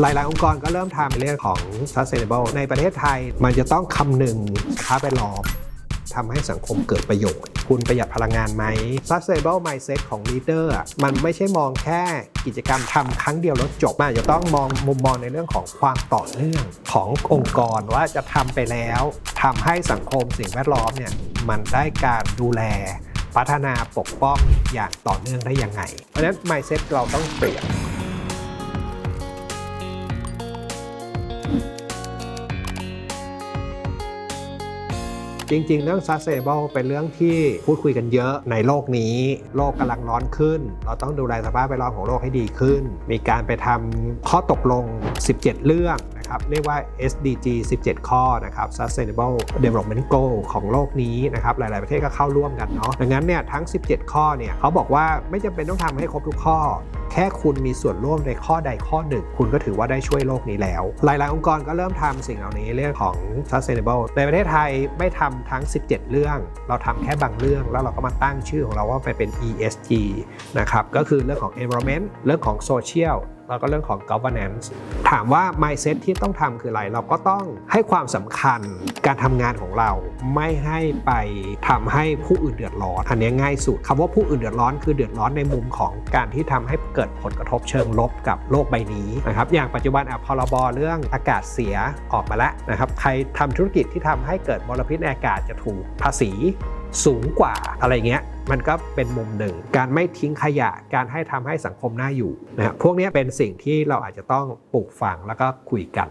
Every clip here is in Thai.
หลาย ๆ องค์กรก็เริ่มทำในเรื่องของ sustainable ในประเทศไทย มันจะต้องคำนึงค้าไปล้อมทำให้สังคมเกิดประโยชน์ คุณประหยัดพลังงานไหม sustainable mindset ของ leader มันไม่ใช่มองแค่กิจกรรมทำครั้งเดียวแล้วจบ มันอาจะต้องมองมุมมองในเรื่องของความต่อเนื่องขององค์กรว่าจะทำไปแล้วทำให้สังคมสิ่งแวดล้อมเนี่ยมันได้การดูแลพัฒนาปกป้องอย่างต่อเนื่องได้ยังไง เพราะฉะนั้น mindset เราต้องเปลี่ยน จริง ๆ เรื่อง sustainable เป็นเรื่องที่พูดคุยกันเยอะในโลกนี้ โลกกำลังร้อนขึ้น เราต้องดูแลสภาพแวดล้อมของโลกให้ดีขึ้น มีการไปทำข้อตกลง 17 เรื่อง นะครับเรียกว่า SDG 17 ข้อนะครับ Sustainable Development Goal ของโลกนี้นะครับหลาย ๆ ประเทศก็เข้าร่วมกันเนาะดังนั้นเนี่ยทั้ง 17 ข้อเนี่ยเขาบอกว่าไม่จำเป็นต้องทำให้ครบทุกข้อ แค่คุณมีส่วนร่วมในข้อใดข้อหนึ่ง คุณก็ถือว่าได้ช่วยโลกนี้แล้ว หลาย ๆ องค์กรก็เริ่มทำสิ่งเหล่านี้เรื่องของ sustainable ในประเทศไทยไม่ทำทั้ง 17 เรื่อง เราทำแค่บางเรื่อง แล้วเราก็มาตั้งชื่อของเราว่าไปเป็น ESG นะครับก็คือเรื่องของ environment เรื่องของ social แล้วก็เรื่องของ governance ถามว่า mindset ที่ต้องทำคืออะไร เราก็ต้องให้ความสำคัญการทำงานของเราไม่ให้ไปทำให้ผู้อื่นเดือดร้อน อันนี้ง่ายสุดคำว่าผู้อื่นเดือดร้อนคือเดือดร้อนในมุมของการที่ทำให้เกิดผลกระทบเชิงลบกับโลกใบนี้นะครับอย่างปัจจุบันอะพรบเรื่องอากาศเสียออกมาแล้วนะครับใครทำธุรกิจที่ทำให้เกิดมลพิษในอากาศจะถูกภาษี สูงกว่าอะไรเงี้ยมันก็เป็นมุมหนึ่ง การไม่ทิ้งขยะการให้ทำให้สังคมน่าอยู่นะพวกนี้เป็นสิ่งที่เราอาจจะต้องปลูกฝังแล้วก็คุยกัน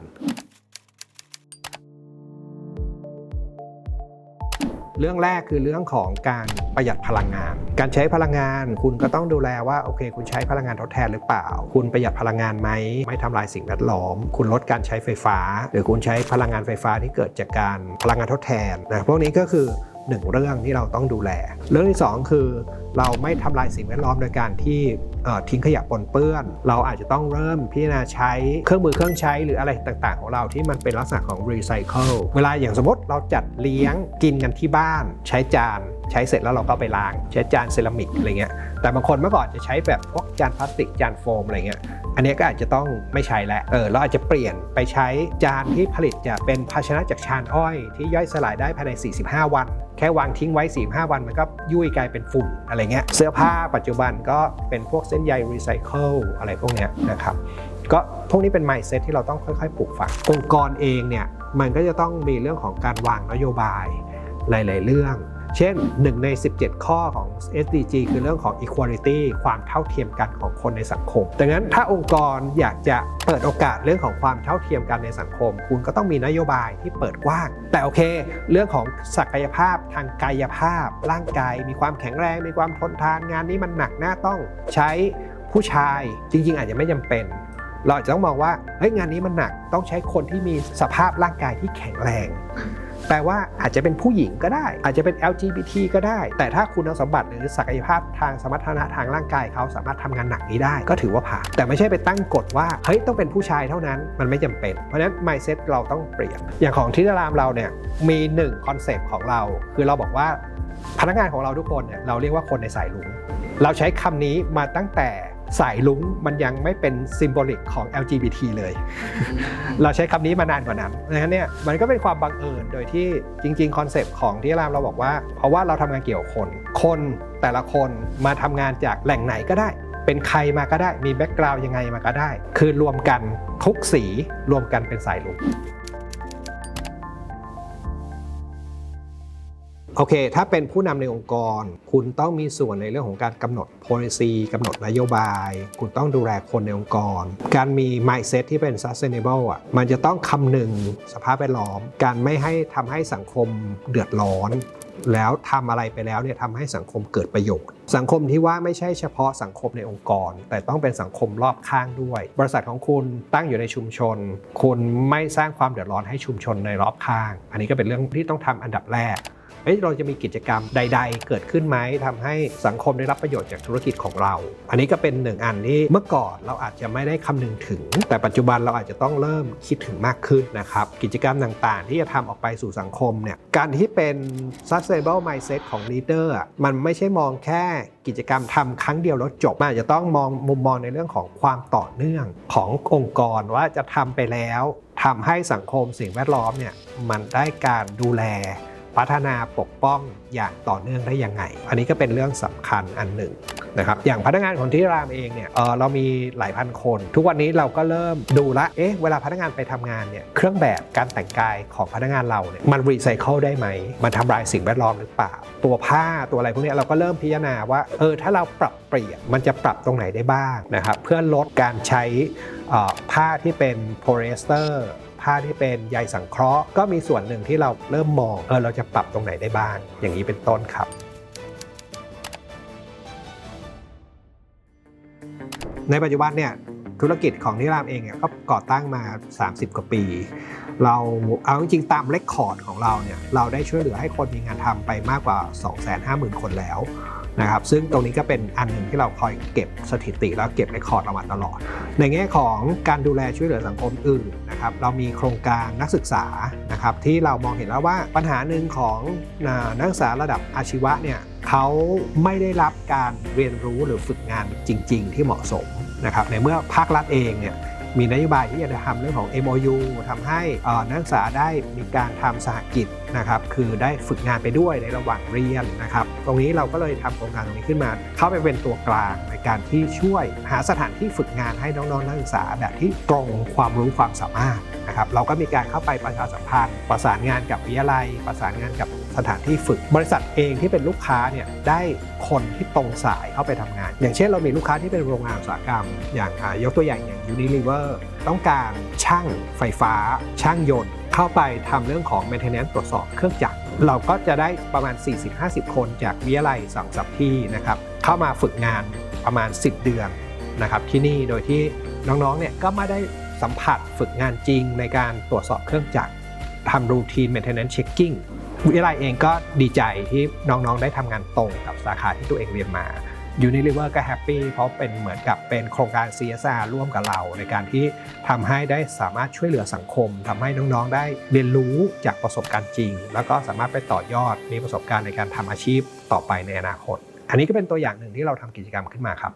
เรื่องแรกคือเรื่องของการประหยัดพลังงาน การใช้พลังงานคุณก็ต้องดูแลว่าโอเค คุณใช้พลังงานทดแทนหรือเปล่า คุณประหยัดพลังงานไหมไม่ทำลายสิ่งแวดล้อม คุณลดการใช้ไฟฟ้า หรือคุณใช้พลังงานไฟฟ้าที่เกิดจากการพลังงานทดแทนนะพวกนี้ก็คือ หนึ่งเรื่องที่เราต้องดูแล เรื่องที่สองคือเราไม่ทำลายสิ่งแวดล้อมโดยการที่ทิ้งขยะปนเปื้อน เราอาจจะต้องเริ่มพิจารณาใช้เครื่องมือเครื่องใช้หรืออะไรต่างๆ ของเราที่มันเป็นลักษณะของรีไซเคิลเวลาอย่างสมมติเราจัดเลี้ยงกินกันที่บ้าน ใช้จาน ใช้เสร็จแล้วเราก็ไปล้าง ใช้จานเซรามิกอะไรเงี้ยแต่บางคนเมื่อก่อนจะใช้แบบพวกจานพลาสติกจานโฟมอะไรเงี้ยอันนี้ก็อาจจะต้องไม่ใช้แล้วเออเราอาจจะเปลี่ยนไปใช้จานที่ผลิตจากเป็นภาชนะจากชานอ้อย ที่ย่อยสลายได้ภายใน 45 วัน ค่วางทิ้งไว้45วันมันก็ยุ่ยกลายเป็นฝุ่นอะไรเงี้ยเสื้อผ้าปัจจุบันก็เป็นพวกเส้นใยรีไซเคิลอะไรพวกเนี้ยนะครับก็พวกนี้เป็นไมค์เซ็ตที่เราต้องค่อยๆปลูกฝังองค์กรเองเนี่ยมันก็จะต้องมีเรื่องของการวางนโยบายหลาย ๆ เรื่อง เช่น 1 ใน 17 ข้อของ SDG คือเรื่องของ equality ความเท่าเทียมกันของคนในสังคม ดังนั้นถ้าองค์กรอยากจะเปิดโอกาสเรื่องของความเท่าเทียมกันในสังคม คุณก็ต้องมีนโยบายที่เปิดกว้าง แต่โอเค เรื่องของศักยภาพทางกายภาพ ร่างกาย มีความแข็งแรง มีความทนทานงานนี้มันหนักหน้าต้องใช้ผู้ชายจริง ๆ อาจจะไม่จำเป็นเราอาจจะต้องมองว่าเฮ้ยงานนี้มันหนักต้องใช้คนที่มีสภาพร่างกายที่แข็งแรง แปลว่าอาจจะเป็นผู้หญิงก็ได้ อาจจะเป็น LGBT ก็ได้ แต่ถ้าคุณสมบัติหรือศักยภาพทางสมรรถนะทางร่างกายเขาสามารถทำงานหนักนี้ได้ ก็ถือว่าผ่าน แต่ไม่ใช่ไปตั้งกฎว่าเฮ้ยต้องเป็นผู้ชายเท่านั้นมันไม่จำเป็น เพราะฉะนั้น mindset เราต้องเปลี่ยน อย่างของที่รามเราเนี่ยมีหนึ่งคอนเซปต์ของเรา คือเราบอกว่าพนักงานของเราทุกคนเนี่ยเราเรียกว่าคนในสายลุงเราใช้คำนี้มาตั้งแต่ สายลุงมันยังไม่เป็นซิมโบลิกของ LGBT เลย เราใช้คำนี้มานานกว่านั้นดังนั้นเนี่ยมันก็เป็นความบังเอิญโดยที่จริงๆคอนเซปต์ของที่รามเราบอกว่า เพราะว่าเราทำงานเกี่ยวกับคน คนแต่ละคนมาทำงานจากแหล่งไหนก็ได้ เป็นใครมาก็ได้มีแบ็กกราวด์ยังไงมาก็ได้ คือรวมกันทุกสีรวมกันเป็นสายลุง โอเค ถ้าเป็นผู้นำในองค์กร คุณต้องมีส่วนในเรื่องของการกำหนด policy กำหนดนโยบาย คุณต้องดูแลคนในองค์กร การมี mindset ที่เป็น sustainable อะ มันจะต้องคำนึงสภาพแวดล้อม การไม่ให้ทำให้สังคมเดือดร้อน แล้วทำอะไรไปแล้วเนี่ยทำให้สังคมเกิดประโยชน์สังคมที่ว่าไม่ใช่เฉพาะสังคมในองค์กร แต่ต้องเป็นสังคมรอบข้างด้วย บริษัทของคุณตั้งอยู่ในชุมชน คุณไม่สร้างความเดือดร้อนให้ชุมชนในรอบข้าง อันนี้ก็เป็นเรื่องที่ต้องทำอันดับแรก เอ้ยเราจะมีกิจกรรมใด ๆ เกิดขึ้นไหมทำให้สังคมได้รับประโยชน์จากธุรกิจของเรา อันนี้ก็เป็นหนึ่งอันที่เมื่อก่อนเราอาจจะไม่ได้คำนึงถึง แต่ปัจจุบันเราอาจจะต้องเริ่มคิดถึงมากขึ้นนะครับ กิจกรรมต่างๆ ที่จะทำออกไปสู่สังคมเนี่ยการที่เป็น sustainable mindset ของ leader มันไม่ใช่มองแค่กิจกรรมทำครั้งเดียวแล้วจบมันอาจจะต้องมองมุมมองในเรื่องของความต่อเนื่องขององค์กรว่าจะทำไปแล้วทำให้สังคมสิ่งแวดล้อมเนี่ยมันได้การดูแล พัฒนาปกป้องอย่างต่อเนื่องได้ยังไง อันนี้ก็เป็นเรื่องสำคัญอันหนึ่งนะครับอย่างพนักงานของที่รามเองเนี่ยเออเรามีหลายพันคน ทุกวันนี้เราก็เริ่มดูละเอ๊ะเวลาพนักงานไปทำงานเนี่ยเครื่องแบบการแต่งกายของพนักงานเราเนี่ยมันรีไซเคิลได้ไหม มันทำลายสิ่งแวดล้อมหรือเปล่า ตัวผ้าตัวอะไรพวกนี้เราก็เริ่มพิจารณาว่าเออถ้าเราปรับเปลี่ยนมันจะปรับตรงไหนได้บ้างนะครับเพื่อลดการใช้ผ้าที่เป็นโพลีเอสเตอร์ ผ้าที่เป็นใยสังเคราะห์ ก็มีส่วนหนึ่งที่เราเริ่มมองเออเราจะปรับตรงไหนได้บ้าง อย่างนี้เป็นต้นครับในปัจจุบันเนี่ยธุรกิจของนิรามเองเนี่ยก็ก่อตั้งมา 30 กว่าปี เราเอาจริงๆตามเลคคอร์ดของเราเนี่ยเราได้ช่วยเหลือให้คนมีงานทำไปมากกว่า 250,000 คนแล้วนะครับซึ่งตรงนี้ก็เป็นอันหนึ่งที่เราคอยเก็บสถิติแล้วเก็บเรคคอร์ดเรามาตลอด ในแง่ของการดูแลช่วยเหลือสังคมอื่น นะครับเรามีโครงการนักศึกษานะครับที่เรามองเห็นแล้วว่าปัญหาหนึ่งของนักศึกษาระดับอาชีวะเนี่ยเขาไม่ได้รับการเรียนรู้หรือฝึกงานจริง ๆ ที่เหมาะสมนะครับในเมื่อภาครัฐเองเนี่ย มีนโยบายที่จะทำเรื่องของ MOU ทำให้นักศึกษาได้มีการทำสหกิจนะครับ คือได้ฝึกงานไปด้วยในระหว่างเรียนนะครับ ตรงนี้เราก็เลยทำโครงการตรงนี้ขึ้นมา เข้าไปเป็นตัวกลางในการที่ช่วยหาสถานที่ฝึกงานให้น้องๆนักศึกษาแบบที่ตรงความรู้ความสามารถนะครับ เราก็มีการเข้าไปประชาสัมพันธ์ ประสานงานกับวิทยาลัย ประสานงานกับ สถานที่ฝึก บริษัทเองที่เป็นลูกค้าเนี่ยได้คนที่ตรงสายเข้าไปทำงาน อย่างเช่นเรามีลูกค้าที่เป็นโรงงานอุตสาหกรรม อย่างยกตัวอย่างอย่าง Unilever ต้องการช่างไฟฟ้า ช่างยนต์เข้าไปทำเรื่องของ maintenance ตรวจสอบเครื่องจักร เราก็จะได้ประมาณ 40-50 คนจากวิทยาลัยสังสับที่นะครับเข้ามาฝึกงานประมาณ 10 เดือนนะครับที่นี่โดยที่น้องๆเนี่ยก็ไม่ได้สัมผัสฝึกงานจริงในการตรวจสอบเครื่องจักรทำรูทีน maintenance checking วิทยาลัยเองก็ดีใจที่น้องๆ ได้ทำงานตรงกับสาขาที่ตัวเองเรียนมา Unilever ก็แฮปปี้เพราะเป็นเหมือนกับเป็นโครงการ CSR ร่วมกับเรา ในการที่ทำให้ได้สามารถช่วยเหลือสังคมทำให้น้องๆ ได้เรียนรู้จากประสบการณ์จริง แล้วก็สามารถไปต่อยอดมีประสบการณ์ในการทำอาชีพต่อไปในอนาคต อันนี้ก็เป็นตัวอย่างหนึ่งที่เราทำกิจกรรมขึ้นมาครับ